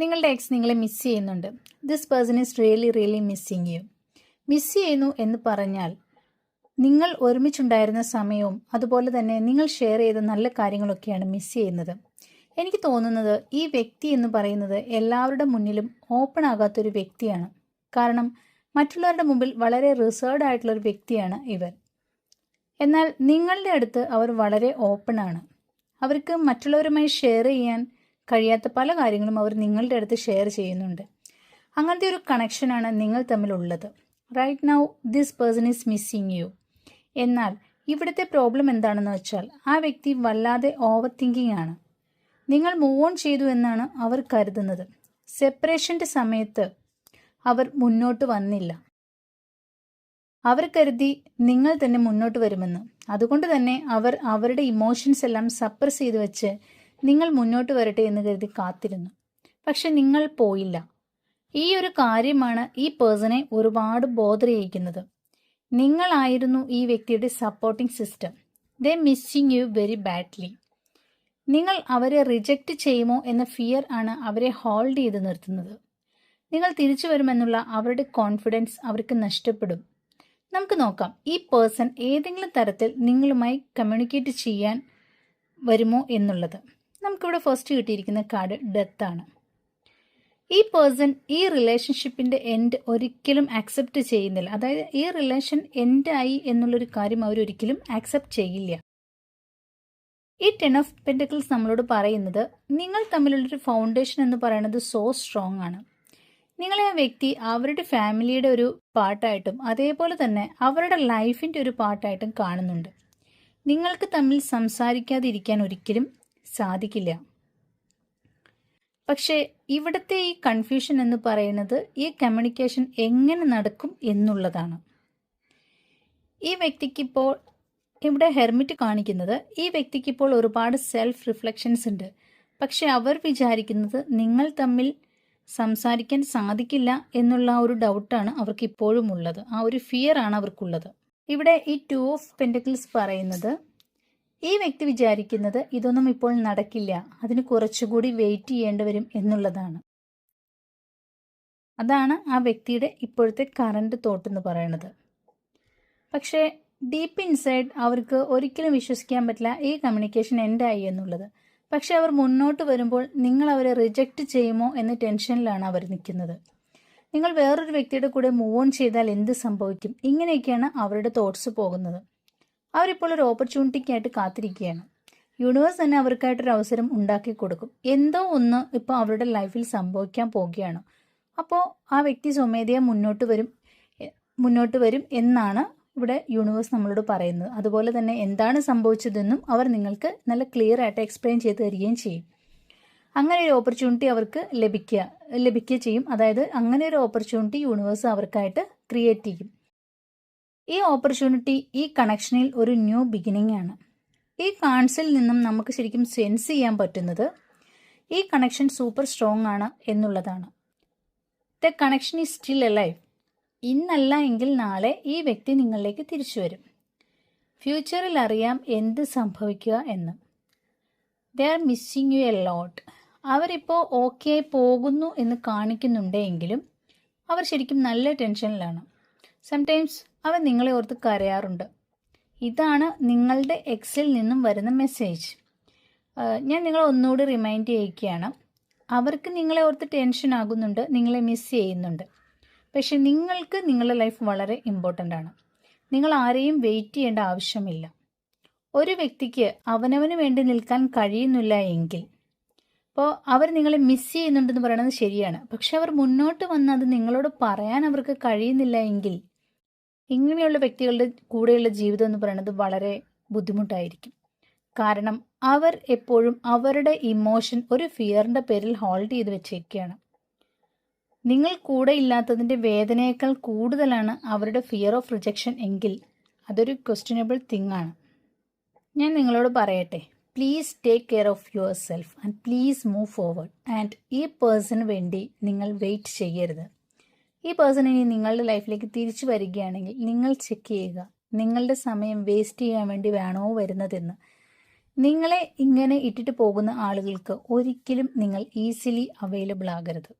നിങ്ങളുടെ എക്സ് നിങ്ങളെ മിസ് ചെയ്യുന്നുണ്ട്. This person is really really missing you miss ചെയ്യുന്നു എന്ന് പറഞ്ഞാൽ നിങ്ങൾ ഒരുമിച്ചുണ്ടായിരുന്ന സമയവും അതുപോലെ തന്നെ നിങ്ങൾ ഷെയർ ചെയ്ത നല്ല കാര്യങ്ങളൊക്കെയാണ് മിസ് ചെയ്യുന്നത്. എനിക്ക് തോന്നുന്നത് ഈ വ്യക്തി എന്ന് പറയുന്നത് എല്ലാവരുടെ മുന്നിലും ഓപ്പൺ ആകാത്തൊരു വ്യക്തിയാണ്. കാരണം മറ്റുള്ളവരുടെ മുമ്പിൽ വളരെ റിസേർഡ് ആയിട്ടുള്ള ഒരു വ്യക്തിയാണ് ഇവർ എന്നാൽ നിങ്ങളുടെ അടുത്ത് അവർ വളരെ ഓപ്പൺ ആണ്. അവർക്ക് മറ്റുള്ളവരുമായി ഷെയർ ചെയ്യാൻ കഴിയാത്ത പല കാര്യങ്ങളും അവർ നിങ്ങളുടെ അടുത്ത് ഷെയർ ചെയ്യുന്നുണ്ട്. അങ്ങനത്തെ ഒരു കണക്ഷനാണ് നിങ്ങൾ തമ്മിലുള്ളത്. Right now this person is missing you എന്നാൽ ഇവിടുത്തെ പ്രോബ്ലം എന്താണെന്ന് വെച്ചാൽ ആ വ്യക്തി വല്ലാതെ ഓവർ തിങ്കിങ് ആണ്. നിങ്ങൾ മൂവ് ഓൺ ചെയ്തു എന്നാണ് അവർ കരുതുന്നത്. സെപ്പറേഷന്റെ സമയത്ത് അവർ മുന്നോട്ട് വന്നില്ല. അവർ കരുതി നിങ്ങൾ തന്നെ മുന്നോട്ട് വരുമെന്ന്. അതുകൊണ്ട് തന്നെ അവർ അവരുടെ ഇമോഷൻസ് എല്ലാം സപ്രസ് ചെയ്ത് വെച്ച് നിങ്ങൾ മുന്നോട്ട് വരട്ടെ എന്ന് കരുതി കാത്തിരുന്നു. പക്ഷെ നിങ്ങൾ പോയില്ല. ഈ ഒരു കാര്യമാണ് ഈ പേഴ്സണെ ഒരുപാട് ബോധർ ചെയ്യിക്കുന്നത് നിങ്ങളായിരുന്നു ഈ വ്യക്തിയുടെ supporting system they missing you very badly നിങ്ങൾ അവരെ റിജക്റ്റ് ചെയ്യുമോ എന്ന ഫിയർ ആണ് അവരെ ഹോൾഡ് ചെയ്ത് നിർത്തുന്നത്. നിങ്ങൾ തിരിച്ചു വരുമെന്നുള്ള അവരുടെ കോൺഫിഡൻസ് അവർക്ക് നഷ്ടപ്പെടും. നമുക്ക് നോക്കാം ഈ പേഴ്സൺ ഏതെങ്കിലും തരത്തിൽ നിങ്ങളുമായി കമ്മ്യൂണിക്കേറ്റ് ചെയ്യാൻ വരുമോ എന്നുള്ളത്. നമുക്കിവിടെ ഫസ്റ്റ് കിട്ടിയിരിക്കുന്ന കാർഡ് ഡെത്ത് ആണ്. ഈ പേഴ്സൺ ഈ റിലേഷൻഷിപ്പിന്റെ എൻഡ് ഒരിക്കലും ആക്സെപ്റ്റ് ചെയ്യുന്നില്ല. അതായത് ഈ റിലേഷൻ എൻഡ് ആയി എന്നുള്ളൊരു കാര്യം അവർ ഒരിക്കലും ആക്സെപ്റ്റ് ചെയ്യില്ല. ഈ ടെൻ ഓഫ് പെന്റക്കിൾസ് നമ്മളോട് പറയുന്നത് നിങ്ങൾ തമ്മിലുള്ളൊരു ഫൗണ്ടേഷൻ എന്ന് പറയുന്നത് സോ സ്ട്രോങ് ആണ്. നിങ്ങളെ ആ വ്യക്തി അവരുടെ ഫാമിലിയുടെ ഒരു പാർട്ടായിട്ടും അതേപോലെ തന്നെ അവരുടെ ലൈഫിന്റെ ഒരു പാർട്ടായിട്ടും കാണുന്നുണ്ട്. നിങ്ങൾക്ക് തമ്മിൽ സംസാരിക്കാതിരിക്കാൻ ഒരിക്കലും സാധിക്കില്ല. പക്ഷേ ഇവിടുത്തെ ഈ കൺഫ്യൂഷൻ എന്ന് പറയുന്നത് ഈ കമ്മ്യൂണിക്കേഷൻ എങ്ങനെ നടക്കും എന്നുള്ളതാണ്. ഈ വ്യക്തിക്കിപ്പോൾ ഇവിടെ ഹെർമിറ്റ് കാണിക്കുന്നത് ഈ വ്യക്തിക്കിപ്പോൾ ഒരുപാട് സെൽഫ് റിഫ്ലക്ഷൻസ് ഉണ്ട്. പക്ഷെ അവർ വിചാരിക്കുന്നത് നിങ്ങൾ തമ്മിൽ സംസാരിക്കാൻ സാധിക്കില്ല എന്നുള്ള ഒരു ഡൗട്ടാണ് അവർക്ക് ഇപ്പോഴും ഉള്ളത്. ആ ഒരു ഫിയർ ആണ് അവർക്കുള്ളത്. ഇവിടെ ഈ ടു ഓഫ് പെന്റക്കിൾസ് പറയുന്നത് ഈ വ്യക്തി വിചാരിക്കുന്നത് ഇതൊന്നും ഇപ്പോൾ നടക്കില്ല. അതിന് കുറച്ചുകൂടി വെയിറ്റ് ചെയ്യേണ്ടി വരും എന്നുള്ളതാണ്. അതാണ് ആ വ്യക്തിയുടെ ഇപ്പോഴത്തെ കറണ്ട് തോട്ട് എന്ന് പറയുന്നത്. പക്ഷേ ഡീപ്പ് ഇൻസൈഡ് അവർക്ക് ഒരിക്കലും വിശ്വസിക്കാൻ പറ്റില്ല ഈ കമ്മ്യൂണിക്കേഷൻ എൻഡായി എന്നുള്ളത്. പക്ഷെ അവർ മുന്നോട്ട് വരുമ്പോൾ നിങ്ങൾ അവരെ റിജക്റ്റ് ചെയ്യുമോ എന്ന ടെൻഷനിലാണ് അവർ നിൽക്കുന്നത്. നിങ്ങൾ വേറൊരു വ്യക്തിയുടെ കൂടെ മൂവ് ഓൺ ചെയ്താൽ എന്ത് സംഭവിക്കും? ഇങ്ങനെയൊക്കെയാണ് അവരുടെ തോട്ട്സ് പോകുന്നത്. അവരിപ്പോൾ ഒരു ഓപ്പർച്യൂണിറ്റിക്കായിട്ട് കാത്തിരിക്കുകയാണ്. യൂണിവേഴ്സ് തന്നെ അവർക്കായിട്ടൊരു അവസരം ഉണ്ടാക്കി കൊടുക്കും. എന്തോ ഒന്ന് ഇപ്പോൾ അവരുടെ ലൈഫിൽ സംഭവിക്കാൻ പോവുകയാണ്. അപ്പോൾ ആ വ്യക്തി സ്വമേധയാ മുന്നോട്ട് വരും. മുന്നോട്ട് വരും എന്നാണ് ഇവിടെ യൂണിവേഴ്സ് നമ്മളോട് പറയുന്നത്. അതുപോലെ തന്നെ എന്താണ് സംഭവിച്ചതെന്നും അവർ നിങ്ങൾക്ക് നല്ല ക്ലിയർ ആയിട്ട് എക്സ്പ്ലെയിൻ ചെയ്ത് തരികയും ചെയ്യും. അങ്ങനെ ഒരു ഓപ്പർച്യൂണിറ്റി അവർക്ക് ലഭിക്കുക ലഭിക്കുക ചെയ്യും. അതായത് അങ്ങനെ ഒരു ഓപ്പർച്യൂണിറ്റി യൂണിവേഴ്സ് അവർക്കായിട്ട് ക്രിയേറ്റ് ചെയ്യും. ഈ ഓപ്പർച്യൂണിറ്റി ഈ കണക്ഷനിൽ ഒരു ന്യൂ ബിഗിനിങ് ആണ്. ഈ കാൺസിൽ നിന്നും നമുക്ക് ശരിക്കും സെൻസ് ചെയ്യാൻ പറ്റുന്നത് ഈ കണക്ഷൻ സൂപ്പർ സ്ട്രോങ് ആണ് എന്നുള്ളതാണ്. The connection is still alive ഇന്നല്ല എങ്കിൽ നാളെ ഈ വ്യക്തി നിങ്ങളിലേക്ക് തിരിച്ചു വരും. ഫ്യൂച്ചറിൽ അറിയാം എന്ത് സംഭവിക്കുക എന്ന്. They are missing you a lot അവരിപ്പോൾ ഓക്കെ പോകുന്നു എന്ന് കാണിക്കുന്നുണ്ടെങ്കിലും അവർ ശരിക്കും നല്ല ടെൻഷനിലാണ് സംടൈംസ് അവർ നിങ്ങളെ ഓർത്ത് കരയാറുണ്ട്. ഇതാണ് നിങ്ങളുടെ എക്സിൽ നിന്നും വരുന്ന മെസ്സേജ് ഞാൻ നിങ്ങളെ ഒന്നുകൂടി റിമൈൻഡ് ചെയ്യിക്കുകയാണ് അവർക്ക് നിങ്ങളെ ഓർത്ത് ടെൻഷൻ ആകുന്നുണ്ട് നിങ്ങളെ മിസ് ചെയ്യുന്നുണ്ട്. പക്ഷെ നിങ്ങൾക്ക് നിങ്ങളുടെ ലൈഫ് വളരെ ഇമ്പോർട്ടന്റ് ആണ്. നിങ്ങൾ ആരെയും വെയിറ്റ് ചെയ്യേണ്ട ആവശ്യമില്ല. ഒരു വ്യക്തിക്ക് അവനവന് വേണ്ടി നിൽക്കാൻ കഴിയുന്നില്ല എങ്കിൽ. അപ്പോൾ അവർ നിങ്ങളെ മിസ് ചെയ്യുന്നുണ്ടെന്ന് പറയുന്നത് ശരിയാണ്. പക്ഷെ അവർ മുന്നോട്ട് വന്ന് അത് നിങ്ങളോട് പറയാൻ അവർക്ക് കഴിയുന്നില്ല എങ്കിൽ ഇങ്ങനെയുള്ള വ്യക്തികളുടെ കൂടെയുള്ള ജീവിതം എന്ന് പറയുന്നത് വളരെ ബുദ്ധിമുട്ടായിരിക്കും. കാരണം അവർ എപ്പോഴും അവരുടെ ഇമോഷൻ ഒരു ഫിയറിന്റെ പേരിൽ ഹോൾഡ് ചെയ്ത് വെച്ചേക്കുകയാണ് നിങ്ങൾ കൂടെ ഇല്ലാത്തതിന്റെ വേദനയേക്കാൾ കൂടുതലാണ് അവരുടെ ഫിയർ ഓഫ് റിജക്ഷൻ എങ്കിൽ അതൊരു ക്വസ്റ്റ്യനബിൾ തിങ് ആണ്. ഞാൻ നിങ്ങളോട് പറയട്ടെ please take care of yourself and please move forward and ഈ പേഴ്സണിന് വേണ്ടി നിങ്ങൾ വെയിറ്റ് ചെയ്യരുത്. ഈ പേഴ്സൺ ഇനി നിങ്ങളുടെ ലൈഫിലേക്ക് തിരിച്ചു വരികയാണെങ്കിൽ നിങ്ങൾ ചെക്ക് ചെയ്യുക. നിങ്ങളുടെ സമയം വേസ്റ്റ് ചെയ്യാൻ വേണ്ടി വേണോ വരുന്നതെന്ന്. നിങ്ങളെ ഇങ്ങനെ ഇട്ടിട്ട് പോകുന്ന ആളുകൾക്ക് ഒരിക്കലും നിങ്ങൾ ഈസിലി അവൈലബിൾ ആകരുത്.